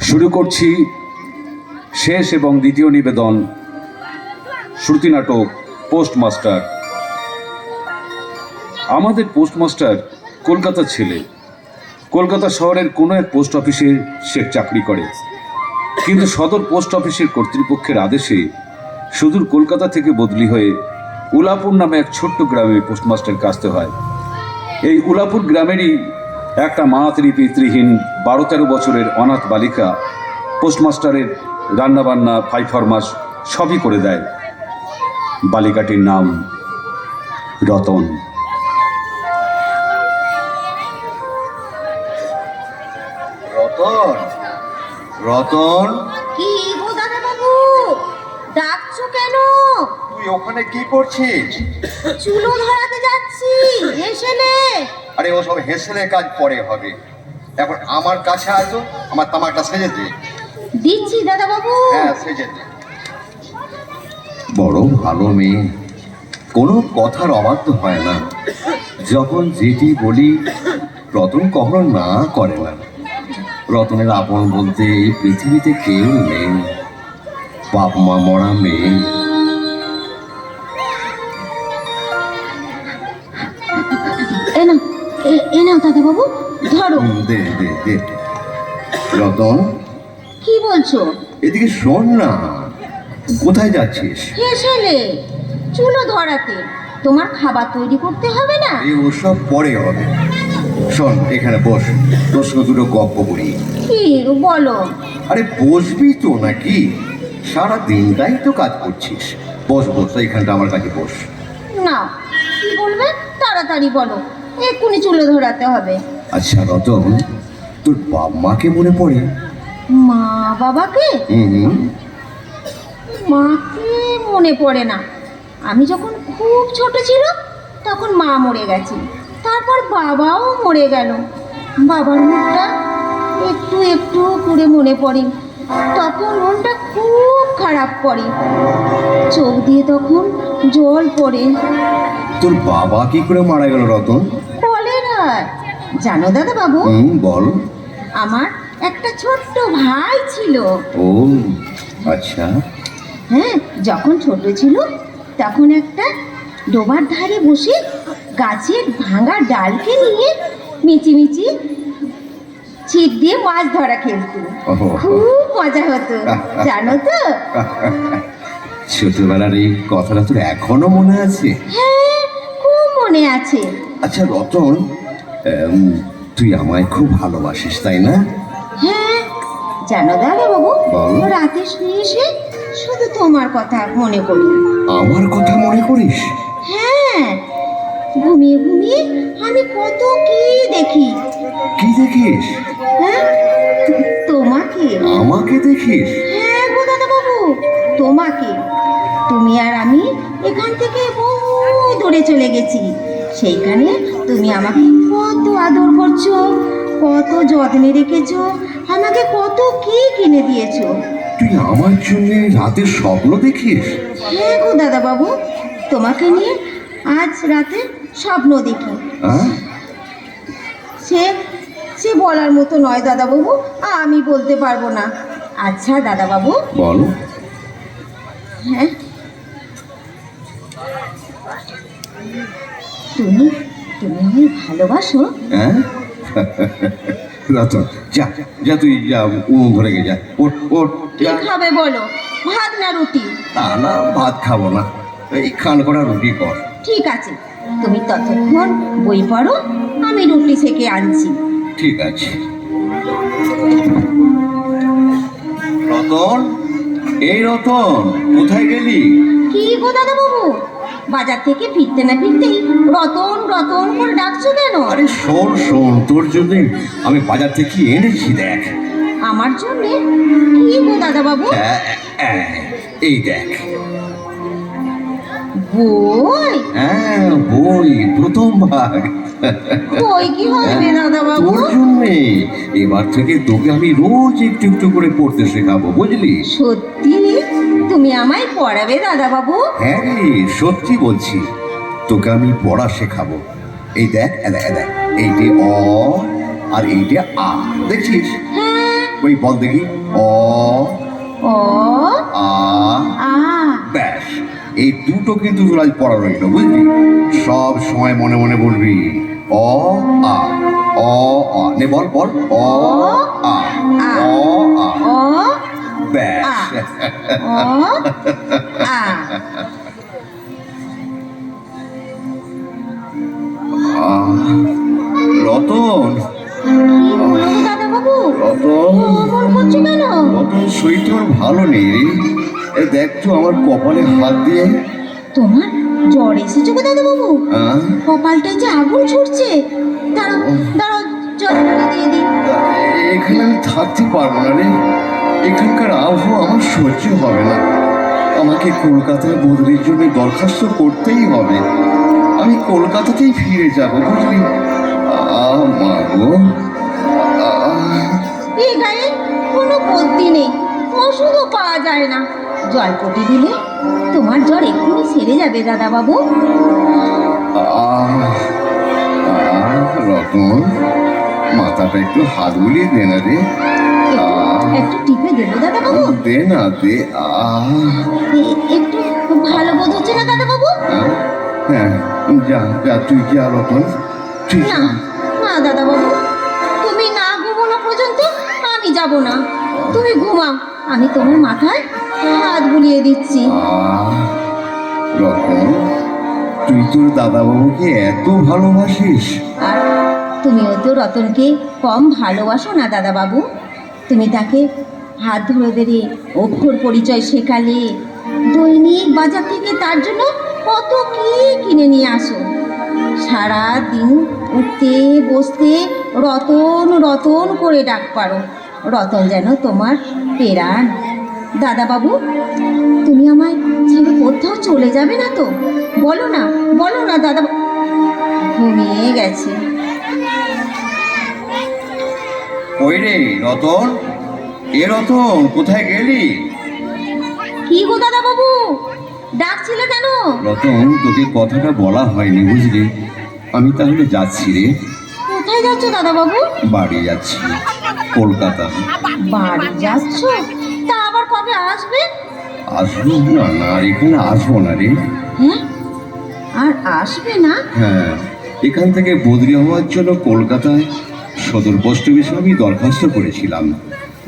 শুরু করছি শেষ এবং দ্বিতীয় নিবেদন, শ্রুতি নাটক, পোস্টমাস্টার। আমাদের পোস্টমাস্টার কলকাতা ছেলে। কলকাতা শহরের কোনো এক পোস্ট অফিসে সে চাকরি করে। কিন্তু সদর পোস্ট অফিসের কর্তৃপক্ষের আদেশে সুদূর কলকাতা থেকে বদলি হয়ে উলাপুর নামে এক ছোট্ট গ্রামে পোস্টমাস্টার কাজতে হয়। এই উলাপুর গ্রামেরই একটা মাতৃ পিতৃহীন বারো তেরো বছরের অনাথ বালিকা পোস্টমাস্টারের রান্নাবান্না ফাই ফরমাস সবই করে দেয়। বালিকাটির নাম রতন। রতন? রতন? কি গো দাদা বাবু ডাকছো কেন? তুই ওখানে কি করছিস? চুলো ধরাতে যাচ্ছি এসেলে আরে ও সব হেসেলে কাজ পরে হবে। এখন আমার কাছে আসো আমার তামাকটা সেজে দে। দিচ্ছি দাদা বাবু হ্যাঁ সেজে দে। বড় ভালো মেয়ে। কোনো কথার অবাধ্য হয় না। যখন যেটি বলি রতন কখনো না করে না। রতনের আপন বলতে এই পৃথিবীতে কেউ নেই। বাপ মা মরা মেয়ে। এ নাও দাদা বাবু ধরো দে দে দে। রতন কি বলছো? এদিকে শোন না। কোথায় যাচ্ছিস? এসেলে চুলো ধরাতে। তোমার খাবার তৈরি করতে হবে না? এই ওসব পরে হবে। শোন এখানে বস তোর সঙ্গে দুটো গপ্প করি। কি বলো? আরে বসবি তো নাকি? সারা দিনটাই তো কাজ করছিস। বস বস এইখানটা আমার কাছে বস। না কি বলবে? তাড়াতাড়ি বলো। এক্ষুনি চুলো ধরাতে হবে। আচ্ছা রতন তোর বাপ মাকে মনে পড়ে? মা বাবাকে? মাকে মনে পড়ে না। আমি যখন খুব ছোট ছিল তখন মা মরে গেছে। তারপর বাবাও মরে গেল। বাবার মুখটা একটু একটু করে মনে পড়ে। তখন মনটা খুব খারাপ করে। চোখ দিয়ে তখন জল পড়ে। তোর বাবা কি করে মারা গেল রতন? বলে না। জানো দাদা বাবু বল। আমার একটা ছোট্ট ভাই ছিল। ও আচ্ছা। হ্যাঁ যখন ছোট ছিল তখন একটা ডোবার ধারে বসে গাছের ভাঙা ডালকে নিয়ে মিচি মিচি ছিপ দিয়ে মাছ ধরা খেলতো। খুব মজা হতো জানো তো? ছোটবেলার এই কথাটা তোর এখনও মনে আছে? হ্যাঁ খুব মনে আছে। আচ্ছা রতন তুই আমায় খুব ভালোবাসিস তাই না? হ্যাঁ জানো দাদা বাবু। রাতে শুয়ে এসে শুধু তোমার কথা মনে করি আমার কথা মনে করিস? হ্যাঁ ঘুমিয়ে ঘুমিয়ে আমি কত কি দেখি। কি দেখিস? হ্যাঁ? তোমাকে? আমাকে দেখিস। হ্যাঁ গো দাদা বাবু তোমাকে। তুমি আর আমি এখান থেকে বহু দূরে চলে গেছি। সেইখানে তুমি আমাকে কত আদর করছ কত যত্নে রেখেছো আমাকে কত কি কিনে দিয়েছ। তুই আমার জন্য রাতের স্বপ্ন দেখিস? হ্যাঁ গো দাদা বাবু তোমাকে নিয়ে আজ রাতে স্বপ্ন দেখি। হ্যাঁ? সে সে বলার মতো নয় দাদাবাবু। আমি বলতে পারব না। আচ্ছা দাদাবাবু। বল। হ্যাঁ। তুমি তুমি আমায় ভালোবাসো? হ্যাঁ? রতন যা যা তুই যা উনুন ধরে গে যা। ওঠ ওঠ কি খাবে বলো? ভাত না রুটি? না না ভাত খাব না। এই খান করা রুটি কর। ঠিক আছে তুমি ততক্ষণ বই পড়ো আমি রুটি থেকে আনছি। ঠিক আছে। রতন? এই রতন কোথায় গেলি? কি গো দাদাবাবু? বাজার থেকে ফিরতে না ফিরতেই রতন রতন করে ডাকছো কেন? আরে শোন শোন তোর জন্য আমি বাজার থেকে এনেছি দেখ। আমার জন্যে? কি গো দাদাবাবু? হ্যাঁ, হ্যাঁ, এই দেখ। বই? হ্যাঁ বই প্রথম ভাগ কি হবে তোর জন্যে। এবার থেকে তোকে আমি রোজ একটু একটু করে পড়তে শেখাবো বুঝলি? সত্যি তুমি আমায় পড়াবে দাদাবাবু? হ্যাঁ রে সত্যি বলছি। তোকে আমি পড়া শেখাবো। এই দেখ এ দেখ এ এইটি অ আর এইটি আ দেখছিস? হ্যাঁ। ওই বল দেখি। অ ও আ আ এই দুটো কিন্তু তোর আজ পড়া রইল বুঝলি? সব সময় মনে মনে বলবি অ আ অ আ। নে বল বল অ আ অ আ। ব্যাস। রতন। রতন। রতন শরীরটা ভালো নেই রে। এ দেখ তো আমার কপালে হাত দিয়ে? তোমার জ্বর এসেছে দাদা বাবু আহ, কপালটায় যে আগুন ছুটছে। দাঁড়াও দাঁড়াও জল দিয়ে দিই। এখানে আমি থাকতে পারব না রে। এখানকার আবহাওয়া আমার সহ্য হবে না। আমাকে কলকাতায় বদলির জন্য দরখাস্ত করতেই হবে। আমি কলকাতাতেই ফিরে যাব বুঝলি? আহ, মা গো। এই গায়ে কোনো বদ্যি নেই। ওষুধও পাওয়া যায় না। জলপটি দিলে তোমার জ্বর এক্ষুনি সেরে যাবে দাদা বাবু আহ, আহ, রতন মাথাটা একটু হাত বুলিয়ে দে না রে। একটু টিপে দেবো দাদা বাবু দে না দে একটু ভালো বোধ হচ্ছে না দাদা বাবু হ্যাঁ যা যা তুই যা রতন। তুই না। না দাদা বাবু তুমি না ঘুমোনো পর্যন্ত আমি যাব না। তুমি ঘুমাও আমি তোমার মাথায় হাত বুলিয়ে দিচ্ছি। রতন তুই তোর দাদাবাবুকে এত ভালোবাসিস। আর তুমিও তো রতনকে কম ভালোবাসো না দাদা বাবু তুমি তাকে হাত ধরে ধরে অক্ষর পরিচয় শেখালে দৈনিক বাজার থেকে তার জন্য কত কি কিনে নিয়ে আসো। সারা দিন উঠতে বসতে রতন রতন করে ডাক পারো। রতন যেন তোমার পেরান দাদা বাবু তুমি আমায় ছেড়ে কোথাও চলে যাবে না তো? বলো না বলো না দাদা ঘুমিয়ে গেছে। ওই রে রতন? এ রতন কোথায় গেলি? কি গো দাদা বাবু ডাকছিলে কেন? রতন তোকে কথাটা বলা হয়নি বুঝলি? আমি তাহলে যাচ্ছি রে। কোথায় যাচ্ছ দাদা বাবু বাড়ি যাচ্ছি কলকাতা। বাড়ি যাচ্ছ? আবার কবে আসবে? আসব না না এখানে আসব না রে। হ্যাঁ আর আসবে না? হ্যাঁ এখান থেকে বদলি হওয়ার জন্য কলকাতায় সদর পোস্ট অফিসে আমি দরখাস্ত করেছিলাম।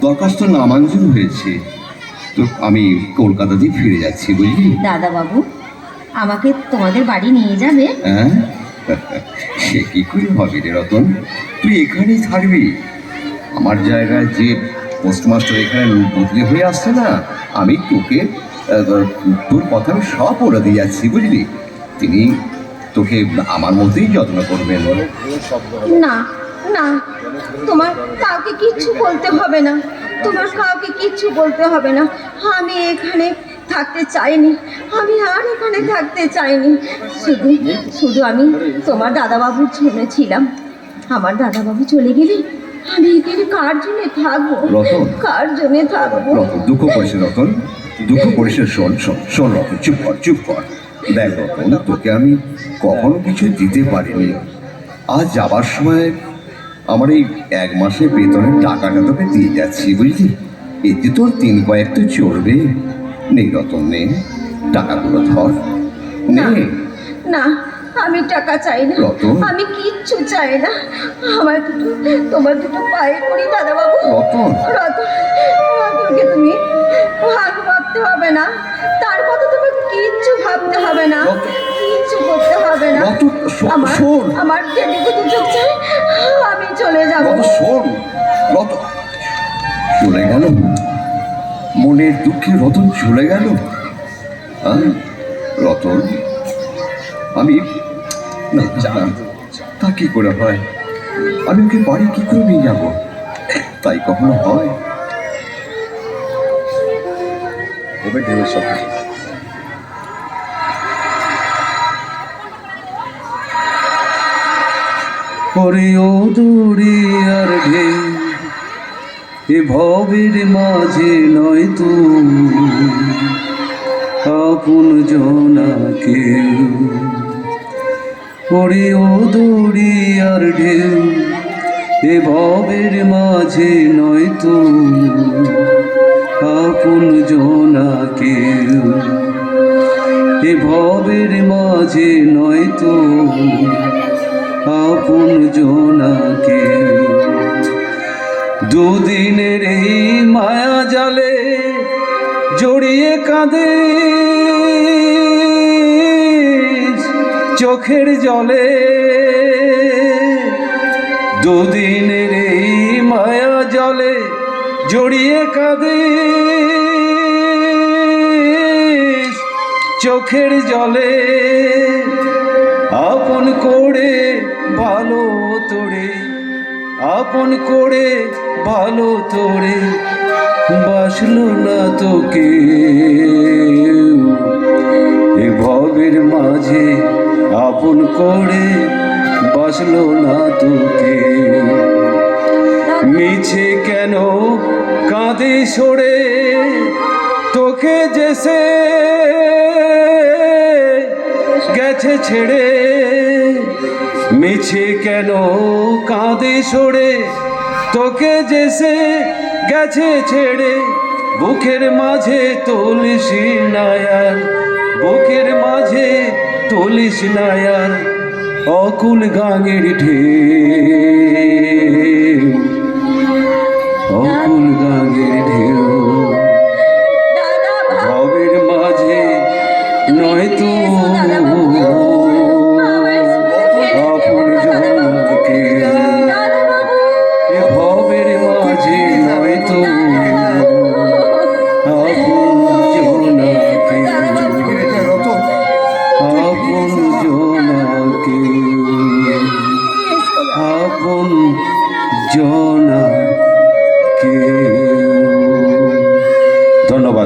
দরখাস্ত নামাঞ্জুর হয়েছে। তো আমি কলকাতাতেই ফিরে যাচ্ছি বুঝলি? দাদা বাবু আমাকে তোমাদের বাড়ি নিয়ে যাবে? হ্যাঁ? সে কি করে হবে রে রতন? তুই এখানেই থাকবি। আমার জায়গায় যে পোস্টমাস্টার এখানে বদলি হয়ে আসছে না। আমি তোকে তোর কথা আমি সব বলে দিয়ে যাচ্ছি বুঝলি? তিনি তোকে আমার মতোই যত্ন করবেন। না না তোমার কাউকে কিচ্ছু বলতে হবে না। তোমার কাউকে কিচ্ছু বলতে হবে না। আমি এখানে থাকতে চাইনি। আমি আর এখানে থাকতে চাইনি। শুধু শুধু আমি তোমার দাদাবাবুর জন্য ছিলাম। আমার দাদাবাবু চলে গেলে? এখানে কার জন্য থাকব? রতন। কার জন্য থাকব? রতন দুঃখ করিস রতন। দুঃখ করিস শোন শোন শোন রতন চুপ কর চুপ কর। দেখ রতন তোকে আমি কখনো কিছু দিতে পারিনি। আজ যাবার সময় আমার এই এক মাসের বেতনের টাকাটা তোকে দিয়ে যাচ্ছি বুঝলি? এতে তোর তিন কয়েক তো চলবে নেই রতন নে। টাকাগুলো ধর। নে না। আমি টাকা চাই না। রতন। আমি কিচ্ছু চাই না। আমার দুটো তোমার দুটো পায়ে করি দাদাবাবু। রতন। রতন রতনকে তুমি ভাগ ভাবতে হবে না। তার কথা তোমাকে কিচ্ছু ভাবতে হবে না। রতন। কিচ্ছু করতে হবে না। রতন, শো- আমার শোন। আমার যেটুকু দু চোখ চাই। আমি চলে যাব। রত শোন। রত চলে গেল। মনের দুঃখে রতন চলে গেল। রতন আমি না না, তা কি করে হয়? আমি ওকে বাড়ি কি করে নিয়ে যাব? তাই কখনো হয়? ভবের মাঝে নয় তো আপন জনা কেউ। ওরে ও দড়িয়ার ঢেউ, এ ভবের মাঝে নয় তো আপন জনা কেউ এ ভবের মাঝে নয় তো আপন জনা কেউ দুদিনের এই মায়া জালে জড়িয়ে কাঁদে চোখের জলে। দুদিনের এই মায়া জলে জড়িয়ে কাঁদে চোখের জলে আপন করে ভালো তোরে, আপন করে ভালো তোরে বাসলো না তোকে। এ ভবের মাঝে আপন করে বাসলো না তোকে। মিছে কেন কাঁদে সরে তোকে যেসে গেছে ছেড়ে? মিছে কেন কাঁদে সরে তোকে যেসে গেছে ছেড়ে? বুকের মাঝে তুলিস নায়ার, বুকের মাঝে তুলিস নায়ার অকুল গাঙের ঢেউ